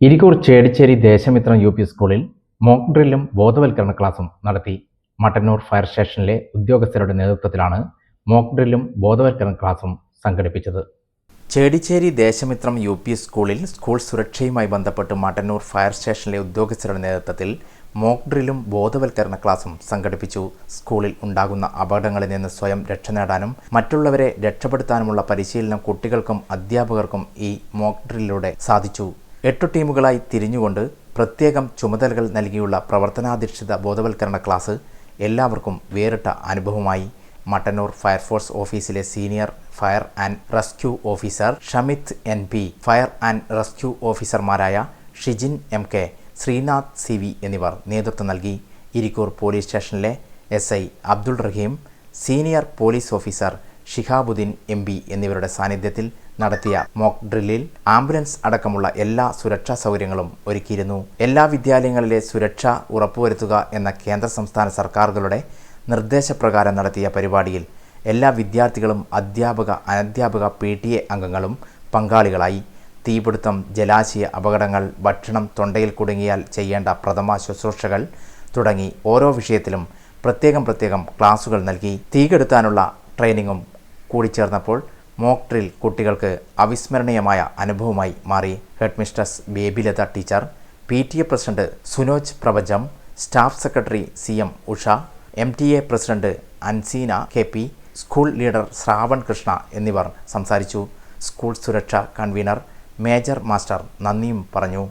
Irikkur Chedicheri Deshamithram U P സ്കൂളിൽ mock ഡ്രില്ലും ബോധവൽക്കരണ ക്ലാസും നടത്തി മട്ടന്നൂർ ഫയർ സ്റ്റേഷനിലെ ഉദ്യോഗസ്ഥരുടെ നേതൃത്വത്തിലാണ് മോക്ക് ഡ്രില്ലും ബോധവൽക്കരണ ക്ലാസും സംഘടിപ്പിച്ചത്. ചേടിച്ചേരി ദേശമിത്രം യു പി സ്കൂളിൽ സ്കൂൾ സുരക്ഷയുമായി ബന്ധപ്പെട്ട് മട്ടന്നൂർ ഫയർ സ്റ്റേഷനിലെ ഉദ്യോഗസ്ഥരുടെ നേതൃത്വത്തിൽ മോക്ക് ഡ്രില്ലും ബോധവൽക്കരണ ക്ലാസും സംഘടിപ്പിച്ചു. സ്കൂളിൽ ഉണ്ടാകുന്ന അപകടങ്ങളിൽ നിന്ന് സ്വയം രക്ഷ നേടാനും മറ്റുള്ളവരെ രക്ഷപ്പെടുത്താനുമുള്ള പരിശീലനം കുട്ടികൾക്കും അധ്യാപകർക്കും ഈ മോക്ക് ഡ്രില്ലിലൂടെ സാധിച്ചു. എട്ടു ടീമുകളായി തിരിഞ്ഞുകൊണ്ട് പ്രത്യേകം ചുമതലകൾ നൽകിയുള്ള പ്രവർത്തനാധിഷ്ഠിത ബോധവൽക്കരണ ക്ലാസ് എല്ലാവർക്കും വേറിട്ട അനുഭവമായി. മട്ടന്നൂർ ഫയർഫോഴ്സ് ഓഫീസിലെ senior fire and rescue officer Shamith N P fire and rescue ഓഫീസർമാരായ Shijin M K Sreenath C V എന്നിവർ നേതൃത്വം നൽകി. ഇരിക്കൂർ പോലീസ് സ്റ്റേഷനിലെ S I Abdul Rahim senior police officer Shihabuddin M P എന്നിവരുടെ സാന്നിധ്യത്തിൽ നടത്തിയ മോക്ക് ഡ്രില്ലിൽ ആംബുലൻസ് അടക്കമുള്ള എല്ലാ സുരക്ഷാ സൗകര്യങ്ങളും ഒരുക്കിയിരുന്നു. എല്ലാ വിദ്യാലയങ്ങളിലെ സുരക്ഷ ഉറപ്പുവരുത്തുക എന്ന കേന്ദ്ര സംസ്ഥാന സർക്കാരുകളുടെ നിർദ്ദേശപ്രകാരം നടത്തിയ പരിപാടിയിൽ എല്ലാ വിദ്യാർത്ഥികളും അധ്യാപക അനധ്യാപക പി ടി എ അംഗങ്ങളും പങ്കാളികളായി. തീപിടുത്തം ജലാശയ അപകടങ്ങൾ ഭക്ഷണം തൊണ്ടയിൽ കുടുങ്ങിയാൽ ചെയ്യേണ്ട പ്രഥമ ശുശ്രൂഷകൾ തുടങ്ങി ഓരോ വിഷയത്തിലും പ്രത്യേകം പ്രത്യേകം ക്ലാസുകൾ നൽകി. തീകെടുത്താനുള്ള ട്രെയിനിങ്ങും കൂടിച്ചേർന്നപ്പോൾ മോക്ക് ഡ്രിൽ കുട്ടികൾക്ക് അവിസ്മരണീയമായ അനുഭവമായി മാറി. Head mistress Babylatha teacher P T A president Sunoj Prapancham staff secretary C M Usha M T A president Anseena K P school leader Shravan Krishna എന്നിവർ സംസാരിച്ചു. സ്കൂൾ സുരക്ഷാ കൺവീനർ മേജർ മാസ്റ്റർ നന്ദിയും പറഞ്ഞു.